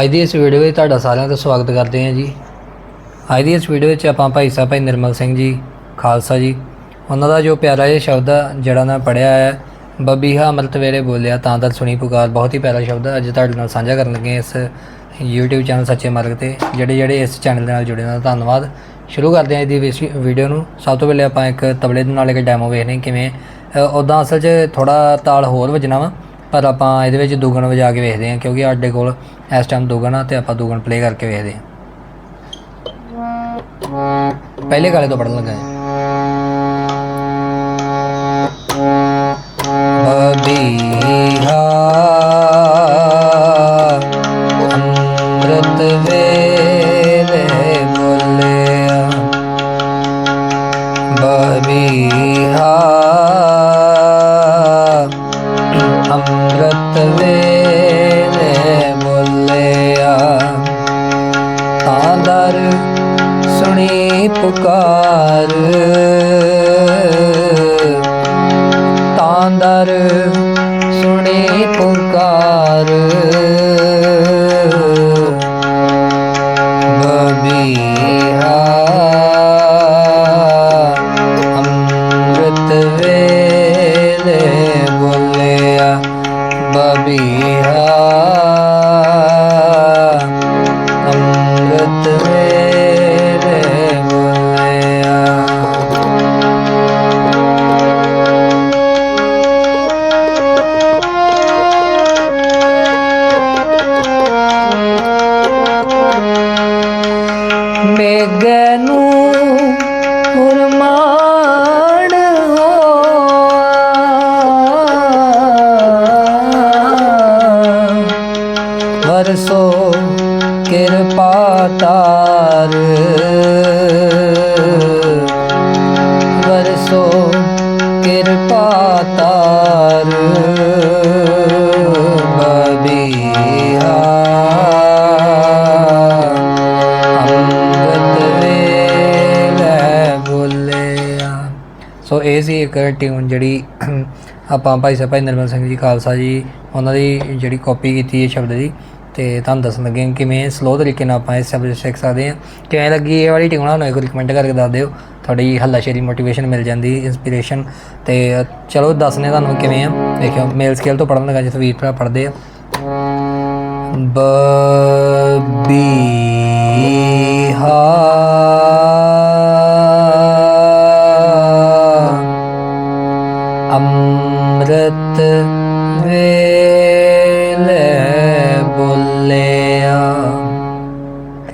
ਅੱਜ ਦੀ ਇਸ ਵੀਡੀਓ ਵਿੱਚ ਤੁਹਾਡਾ ਸਾਰਿਆਂ ਦਾ ਸਵਾਗਤ ਕਰਦੇ ਹਾਂ ਜੀ। ਅੱਜ ਦੀ ਇਸ ਵੀਡੀਓ ਵਿੱਚ ਆਪਾਂ ਭਾਈ ਸਾਹਿਬ, ਭਾਈ ਨਿਰਮਲ ਸਿੰਘ ਜੀ, ਖਾਲਸਾ ਜੀ, ਉਹਨਾਂ ਦਾ ਜੋ ਪਿਆਰਾ ਜਿਹਾ ਸ਼ਬਦ ਆ, ਜਿਹੜਾ ਮੈਂ ਪੜਿਆ ਹੈ ਬਬੀਹਾ ਅੰਮ੍ਰਿਤ ਵੇਲੇ ਬੋਲਿਆ, ਤਾਂ ਦਰ ਸੁਣੀ ਪੁਕਾਰ, ਬਹੁਤ ਹੀ ਪਿਆਰਾ ਸ਼ਬਦ ਹੈ ਅੱਜ ਤੁਹਾਡੇ ਨਾਲ ਸਾਂਝਾ ਕਰਨ ਲੱਗੇ ਇਸ YouTube ਚੈਨਲ ਸੱਚੇ ਮਾਰਗ ਤੇ, ਜਿਹੜੇ ਜਿਹੜੇ ਇਸ ਚੈਨਲ ਦੇ ਨਾਲ ਜੁੜੇ ਨੇ, ਧੰਨਵਾਦ। ਸ਼ੁਰੂ ਕਰਦੇ ਹਾਂ ਅੱਜ ਦੀ ਵਿਸ- ਵੀਡੀਓ ਨੂੰ। ਸਭ ਤੋਂ ਪਹਿਲੇ ਆਪਾਂ ਇੱਕ ਤਬਲੇ ਦੇ ਨਾਲ ਇੱਕ ਡੈਮੋ ਵੇਖਦੇ ਹਾਂ, ਕਿਵੇਂ ਉਦਾਂ ਅਸਲ 'ਚ ਥੋੜਾ ਤਾਲ ਹੋਰ ਵੱਜਣਾ ਵਾ। ਪਰ ਆਪਾਂ ਇਹਦੇ ਵਿੱਚ ਦੁਗਣ ਵਜਾ ਕੇ ਵੇਖਦੇ ਹਾਂ, ਕਿਉਂਕਿ ਸਾਡੇ ਕੋਲ ਇਸ ਟਾਈਮ ਦੁਗਣ ਆ ਤੇ ਆਪਾਂ ਦੁਗਣ ਪਲੇ ਕਰਕੇ ਵੇਖਦੇ ਹਾਂ। ਪਹਿਲੇ ਗਾਲੇ ਤੋਂ ਪੜਨ ਲੱਗਾ ਹਾਂ। ਬਬੀਹਾ ਅੰਮ੍ਰਿਤ ਵੇਲੇ ਬੋਲਿਆ ਬਬੀਹਾ ਸੁਣੀ ਪੁਕਾਰ। ਤਾਂ ਸੁਣੀ ਪੁਕਾਰ। ਕਿਰਪਾ ਤਾਰ। ਵਰਸੋ ਕਿਰਪਾ ਤਾਰ। ਬਬੀਹਾ ਅੰਮ੍ਰਿਤ ਵੇਲੇ ਬੋਲਿਆ। ਸੋ ਇਹ ਸੀ ਇੱਕ ਟਿਊਨ ਜਿਹੜੀ ਆਪਾਂ ਭਾਈ ਸਾਹਿਬ ਭਾਈ ਨਿਰਮਲ ਸਿੰਘ ਜੀ ਖਾਲਸਾ ਜੀ, ਉਹਨਾਂ ਦੀ ਜਿਹੜੀ ਕਾਪੀ ਕੀਤੀ ਹੈ ਸ਼ਬਦ ਦੀ। ਤੇ ਤੁਹਾਨੂੰ ਦੱਸਣ ਲੱਗੇ ਕਿਵੇਂ ਸਲੋ ਤਰੀਕੇ ਨਾਲ ਆਪਾਂ ਇਸ ਸ਼ਬਦ ਸਿੱਖ ਸਕਦੇ ਹਾਂ। ਕਿਵੇਂ ਲੱਗੀ ਇਹ ਵਾਲੀ ਟਿਊਨ ਸਾਨੂੰ ਇੱਕ ਕਮੈਂਟ ਕਰਕੇ ਦੱਸ ਦਿਓ। ਤੁਹਾਡੀ ਹੱਲਾਸ਼ੇਰੀ ਮੋਟੀਵੇਸ਼ਨ ਮਿਲ ਜਾਂਦੀ ਇਨਸਪੀਰੇਸ਼ਨ ਤੇ ਚਲੋ, ਦੱਸਨੇ ਤੁਹਾਨੂੰ ਕਿਵੇਂ ਆ। ਦੇਖਿਓ ਮੇਲ ਸਕੇਲ ਤੋਂ ਪੜਨ ਲੱਗਾ ਜਿਸ ਵੀਰ ਭਰਾ ਪੜਦੇ ਆ। ਬੀ ਹਾ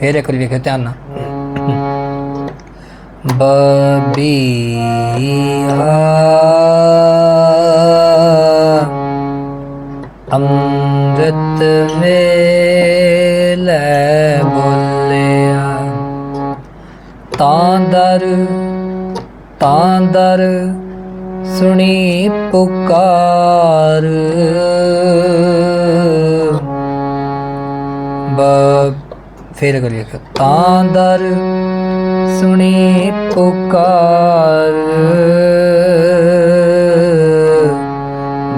ਫੇਰ ਇੱਕ ਵਾਰੀ ਵੇਖਿਓ ਧਿਆਨ ਨਾਲ। ਬਬੀਹਾ ਅੰਮ੍ਰਿਤ ਵੇਲੇ ਬੋਲਿਆ, ਤਾਂ ਦਰ ਤਾਂ ਦਰ ਸੁਣੀ ਪੁਕਾਰ। ਬ ਫੇਰ ਕਰੀਏ ਤਾਂ ਦਰ ਸੁਣੀ ਪੁਕਾਰ।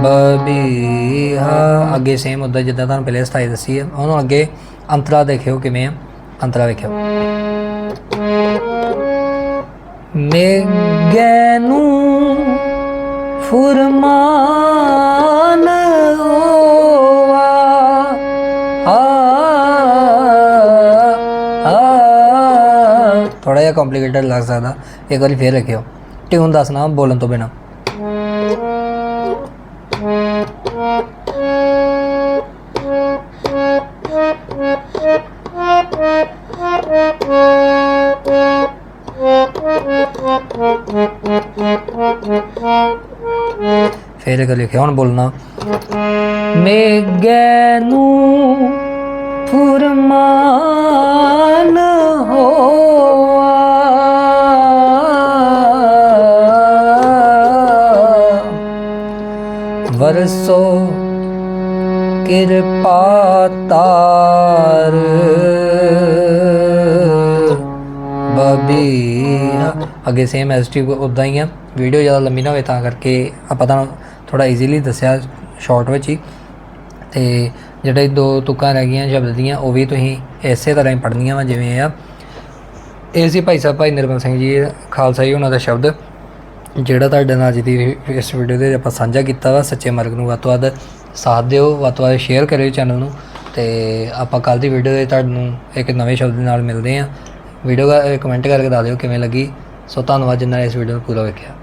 ਬਬੀਹਾ। ਅੱਗੇ ਸੇਮ ਉਦਾਂ ਜਿੱਦਾਂ ਤੁਹਾਨੂੰ ਪਹਿਲੇ ਸਥਾਈ ਦੱਸੀ ਹੈ ਉਹਨੂੰ ਅੱਗੇ ਅੰਤਰਾ ਦੇਖਿਓ ਕਿਵੇਂ ਆ। ਅੰਤਰਾ ਵੇਖਿਓ। ਮੇਗਨੂ ਫੁਰਮਾਨ ਥੋੜਾ ਜਿਹਾ ਕੰਪਲਿਕੇਟਡ ਲੱਗ ਸਕਦਾ। ਇੱਕ ਵਾਰੀ ਫੇਰ ਰੱਖਿਓ। ਟਿਊਨ ਦੱਸਣਾ ਬੋਲਣ ਤੋਂ ਬਿਨਾ। ਫੇਰ ਇੱਕ ਵਾਰੀ ਲਿਖਿਆ ਹੁਣ ਬੋਲਣਾ। ਮੇਗਨੂ ਫੁਰਮਾਨ ਵਰਸੋ ਕਿਰਪਾ ਤਾਰ। ਬਬੀ ਅੱਗੇ ਸੇਮ ਐਸਟੀ ਉਦਾਂ ਹੀ ਆ। ਵੀਡੀਓ ਜ਼ਿਆਦਾ ਲੰਮੀ ਨਾ ਹੋਵੇ ਤਾਂ ਕਰਕੇ ਆਪਾਂ ਤੁਹਾਨੂੰ ਥੋੜਾ ਈਜ਼ੀਲੀ ਦੱਸਿਆ ਸ਼ਾਰਟ ਵਿੱਚ ਹੀ। ਤੇ ਜਿਹੜੇ ਦੋ ਤੁਕਾਂ ਰਹਿ ਗਈਆਂ, ਸ਼ਬਦ ਦੀਆਂ, ਉਹ ਵੀ ਤੁਸੀਂ ਇਸੇ ਤਰ੍ਹਾਂ ਹੀ ਪੜ੍ਹਨੀਆਂ ਵਾ, ਜਿਵੇਂ ਆ। ਇਹ ਸੀ ਭਾਈ ਸਾਹਿਬ, ਭਾਈ ਨਿਰਮਲ ਸਿੰਘ ਜੀ, ਖਾਲਸਾ ਜੀ ਉਹਨਾਂ ਦਾ ਸ਼ਬਦ। ਜਿਹੜਾ ਤੁਹਾਡੇ ਨਾਲ ਅੱਜ ਦੀ ਇਸ ਵੀਡੀਓ ਦੇ ਆਪਾਂ ਸਾਂਝਾ ਕੀਤਾ ਵਾ, ਸੱਚੇ ਮਾਰਗ ਨੂੰ ਵੱਧ ਤੋਂ ਵੱਧ ਸਾਥ ਦਿਓ, ਵੱਧ ਤੋਂ ਵੱਧ ਸ਼ੇਅਰ ਕਰਿਓ ਚੈਨਲ ਨੂੰ ਤੇ ਆਪਾਂ ਕੱਲ ਦੀ ਵੀਡੀਓ ਦੇ ਤੁਹਾਨੂੰ ਇੱਕ ਨਵੇਂ ਸ਼ਬਦ ਨਾਲ ਮਿਲਦੇ ਹਾਂ। ਵੀਡੀਓ ਦਾ ਕਮੈਂਟ ਕਰਕੇ ਦੱਸ ਦਿਓ ਕਿਵੇਂ ਲੱਗੀ। ਸੋ ਧੰਨਵਾਦ ਜਿਨ੍ਹਾਂ ਨੇ ਇਸ ਵੀਡੀਓ ਨੂੰ ਪੂਰਾ ਵੇਖਿਆ।